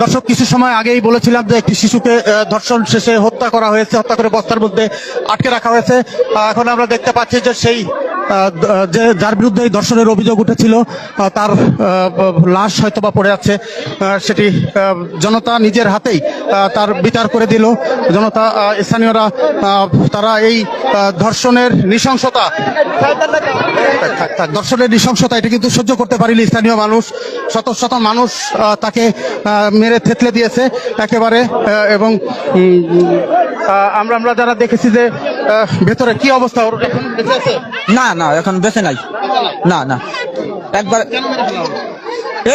দর্শক, কিছু সময় আগেই বলেছিলাম যে একটি শিশুকে ধর্ষণ শেষে হত্যা করা হয়েছে, হত্যা করে বস্তার মধ্যে আটকে রাখা হয়েছে। এখন আমরা দেখতে পাচ্ছি যে সেই যে যার বিরুদ্ধে এই ধর্ষণের অভিযোগ উঠেছিল তার লাশ হয়তো বা পড়ে আছে সেটি জনতা নিজের হাতেই তার বিচার করে দিল জনতা স্থানীয়রা তারা এই ধর্ষণের নৃশংসতা। দর্শনের নৃশংসতা এটা কিন্তু সহ্য করতে পারিনি স্থানীয় মানুষ শত শত মানুষ তাকে মেরে থেতলে দিয়েছে একেবারে এবং আমরা আমরা যারা দেখেছি যে আহ, ভেতরে কি অবস্থা ওর এখন বেঁচে আছে? না না এখন বেঁচে নাই। না না। একবার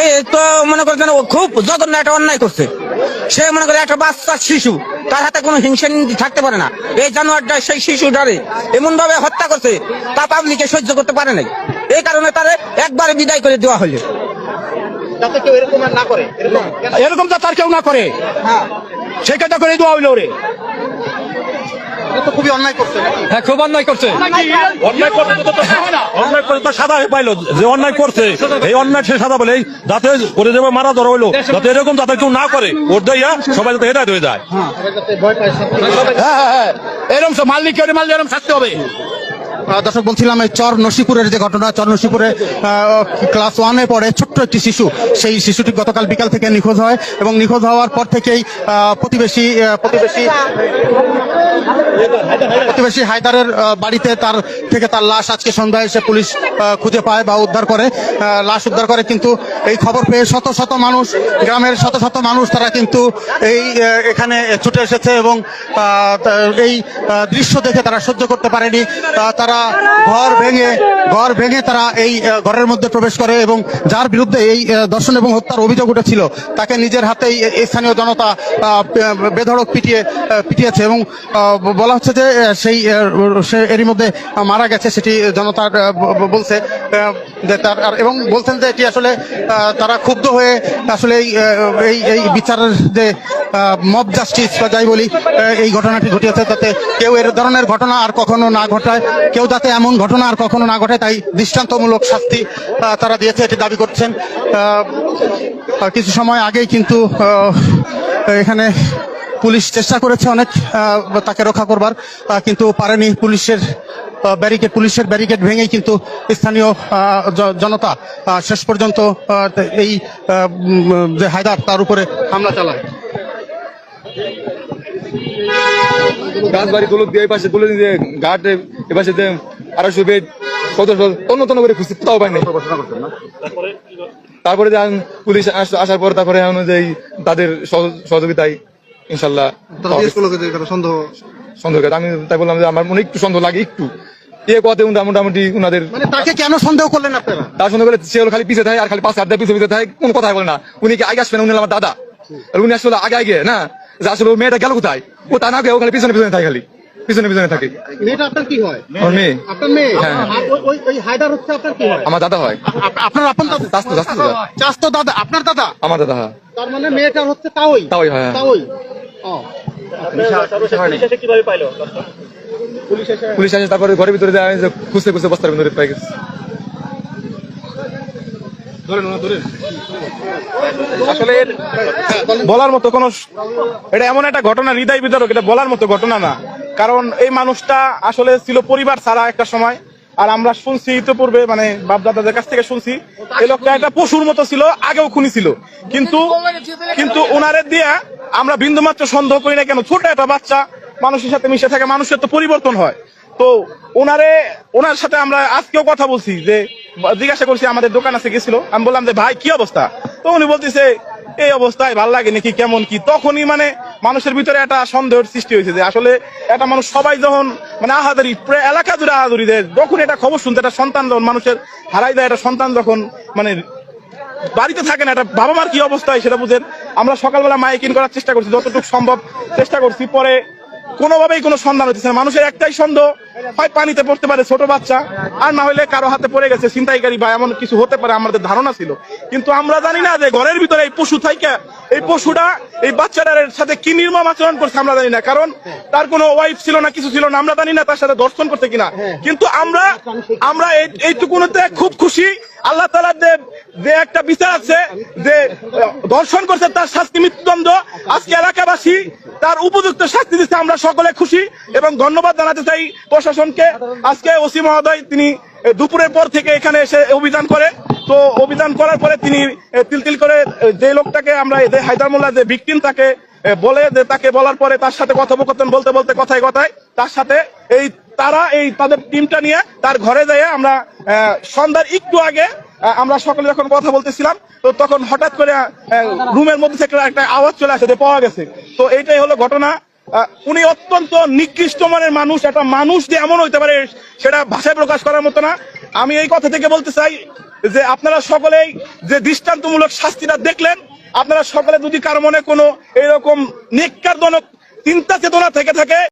এই তো মনে করছেন ও খুব জঘন্য একটা অন্যায় করছে। সে মনে করে একটা বাচ্চা শিশু তার হাতে কোনো হিংসা নীতি থাকতে পারে না। এই জানোয়ারটা সেই শিশুটারে এমন ভাবে হত্যা করছে তা পাবলিকে সহ্য করতে পারে নাই। এই কারণে তারে একবারে বিদায় করে দেওয়া হলো। এরকম আর না করে? এরকম? এরকম তো তার কেউ না করে। হ্যাঁ। সেই করে দেওয়া হইল রে এটা তো খুবই অন্যায় করছে হ্যাঁ খুব অন্যায় করছে। অন্যায় করছে তো তো না। অন্যায় করছে তো সাদা পাইলো যে অন্যায় করছে। এই অন্যায় সে সাদা বলে যাতে করে দেবে মারা ধরা হইল যাতে এরকম যাতে কেউ না করে ওর দেয়া সবাই যাতে হেদায়ত হয়ে যায়। হ্যাঁ হ্যাঁ হ্যাঁ। এরকম মাল নিয়ে লিখে মাল এরকম থাকতে হবে। দর্শক বলছিলাম এই চর নসিপুরের যে ঘটনা চর নসিপুরে ক্লাস ওয়ানে পড়ে ছোট্ট একটি শিশু। সেই শিশুটি গতকাল বিকাল থেকে নিখোঁজ হয় এবং নিখোঁজ হওয়ার পর থেকেই প্রতিবেশী প্রতিবেশী প্রতিবেশী হায়দারের বাড়িতে তার থেকে তার লাশ আজকে সন্ধ্যায় এসে পুলিশ খুঁজে পায় বা উদ্ধার করে লাশ উদ্ধার করে। কিন্তু এই খবর পেয়ে শত শত মানুষ গ্রামের শত শত মানুষ তারা কিন্তু এই এখানে ছুটে এসেছে এবং এই দৃশ্য দেখে তারা সহ্য করতে পারেনি। আহ, তারা ঘর ভেঙে ঘর ভেঙে তারা এই ঘরের মধ্যে প্রবেশ করে এবং যার বিরুদ্ধে এই দর্শন এবং হত্যার অভিযোগ উঠেছিল, তাকে নিজের হাতেই স্থানীয় জনতা বেধড়ক পিটিয়ে পিটিয়েছে এবং বলা হচ্ছে যে সেই সে এরই মধ্যে মারা গেছে সেটি ব- বলছে যে তার এবং বলছেন যে এটি আসলে তারা ক্ষুব্ধ হয়ে আসলে এই এই বিচারের যে মব জাস্টিস বা যাই বলি এই ঘটনাটি ঘটিয়েছে, তাতে কেউ এর ধরনের ঘটনা আর কখনো না ঘটায়, কেউ যাতে এমন ঘটনা আর কখনো না ঘটে, তাই দৃষ্টান্তমূলক শাস্তি তারা দিয়েছে, এটি দাবি করছেন। কিছু সময় আগেই কিন্তু এখানে পুলিশ চেষ্টা করেছে অনেক তাকে রক্ষা করবার কিন্তু পারেনি পুলিশের ব্যারিকেড পুলিশের ব্যারিকেড ভেঙেই কিন্তু স্থানীয় জনতা শেষ পর্যন্ত এই যে হায়দার, তার উপরে হামলা চালায়। গাছ বাড়ি গুলো দিয়ে পাশে তুলে দিয়ে ঘাটে এ পাশে দিয়ে আড়াইশো বেড কত তন্ন করে খুঁজছি কোথাও পাই নাই। তারপরে যে আন- পুলিশ আসার পর তারপরে অনুযায়ী তাদের সহযোগিতায় ইনশাল্লাহ সন্দেহ? সন্দেহ আমি তাই বললাম যে আমার মনে একটু সন্দেহ লাগে একটু। এ কথা মোটামুটি উনাদের মানে তাকে কেন সন্দেহ করলেন আপনারা? তার সঙ্গে বলে সে হলো খালি পিছিয়ে থাকে আর খালি পাঁচ দেয় পিছিয়ে পিছিয়ে থাকে কোন কথাই বলে না। উনি কি আগে আসবেন উনি আমার দাদা। আর উনি আসলে আগে আগে না? যে আসলে মেয়েটা গেল কোথায়? ও তা না ও খালি পিছনে পিছনে থাকে খালি। পিছনে পিছনে থাকে। মেয়েটা আপনার কি হয়? আমার মেয়ে। আপনার মেয়ে? হ্যাঁ। ওই- ওই- ওই হায়দার হচ্ছে আপনার কি হয়? আমার দাদা হয়। আপনার আপন দাদা? চাস্তো চাস্তো দাদা। চাস্তো দাদা আপনার দাদা? আমার দাদা হ্যাঁ। তার মানে মেয়েটার হচ্ছে তাওই? তাওই, হ্যাঁ। তাওই। ও। পুলিশ আসে তারপরে ঘরের ভিতরে যায় যে খুঁজতে খুঁজতে বস্তার ভিতরে পাই গেছে। আসলে বলার মতো কোন এটা এমন একটা ঘটনা হৃদয় বিদারক এটা বলার মতো ঘটনা না। কারণ এই মানুষটা আসলে ছিল পরিবার ছাড়া একটা সময়। আর আমরা শুনছি ইতিপূর্বে মানে বাপ দাদাদের কাছ থেকে শুনছি এই লোকটা একটা পশুর মতো ছিল, আগেও খুনি ছিল। কিন্তু কিন্তু ওনারে দিয়া আমরা বিন্দু মাত্র সন্দেহ করি না কেন, ছোট একটা বাচ্চা, মানুষের সাথে মিশে থাকে, মানুষের তো পরিবর্তন হয়। তো ওনারে ওনার সাথে আমরা আজকেও কথা বলছি যে, জিজ্ঞাসা করছি, আমাদের দোকান আছে, গেছিল? আমি বললাম যে, ভাই, কি অবস্থা? তো উনি বলতেছে, এই অবস্থায় ভালো লাগে নাকি কেমন কি? তখনই মানে মানুষের ভিতরে একটা সন্দেহের সৃষ্টি হয়েছে যে আসলে এটা মানুষ সবাই যখন মানে আহাদারি, প্রায় এলাকা জুড়ে আহাদারি দেয়, যখন এটা খবর শুনতে, একটা সন্তান যখন মানুষের হারাই দেয়, একটা সন্তান যখন মানে বাড়িতে থাকে না, একটা বাবা মার কি অবস্থা হয় সেটা বুঝেন? আমরা সকালবেলা মাইকিন করার চেষ্টা করছি, যতটুকু সম্ভব চেষ্টা করছি। পরে কোনোভাবেই কোনো সন্ধান না। মানুষের একটাই সন্দেহ, হয় পানিতে পড়তে পারে ছোট বাচ্চা, আর না হলে কারও হাতে পড়ে গেছে ছিনতাইকারী বা এমন কিছু হতে পারে, আমাদের ধারণা ছিল। কিন্তু আমরা জানি না যে ঘরের ভিতরে এই পশু থাইকা, এই পশুটা এই বাচ্চাটার সাথে কি নির্মম আচরণ করছে আমরা জানি না। কারণ তার কোনো ওয়াইফ ছিল না, কিছু ছিল না, আমরা জানি না তার সাথে দর্শন করতে কিনা। কিন্তু আমরা আমরা এই- এইটুকুনতে খুব খুশি আল্লাহ তালার যে যে একটা বিচার আছে, যে দর্শন করছে তার শাস্তি মৃত্যুদণ্ড, আজকে এলাকাবাসী তার উপযুক্ত শাস্তি দিচ্ছে, আমরা সকলে খুশি এবং ধন্যবাদ জানাতে চাই প্রশাসনকে। আজকে ওসি মহোদয় তিনি দুপুরের পর থেকে এখানে এসে অভিযান করে। তো অভিযান করার পরে তিনি তিল তিল করে যে লোকটাকে আমরা যে হায়দার যে ভিকটিম তাকে বলে, যে তাকে বলার পরে তার সাথে কথোপকথন বলতে বলতে কথায় কথায় তার সাথে এই তারা এই তাদের টিমটা নিয়ে তার ঘরে যেয়ে আমরা সন্ধ্যার একটু আগে আমরা সকলে যখন কথা বলতেছিলাম, তো তখন হঠাৎ করে রুমের মধ্যে থেকে একটা আওয়াজ চলে আসে যে পাওয়া গেছে। তো এইটাই হলো ঘটনা। উনি অত্যন্ত নিকৃষ্ট মানের মানুষ, একটা মানুষ যে এমন হইতে পারে সেটা ভাষায় প্রকাশ করার মতো না। আমি এই কথা থেকে বলতে চাই যে আপনারা সকলেই যে দৃষ্টান্তমূলক শাস্তিটা দেখলেন, আপনারা সকলে যদি কারও মনে কোনো এরকম নিকারজনক চিন্তা চেতনা থেকে থাকে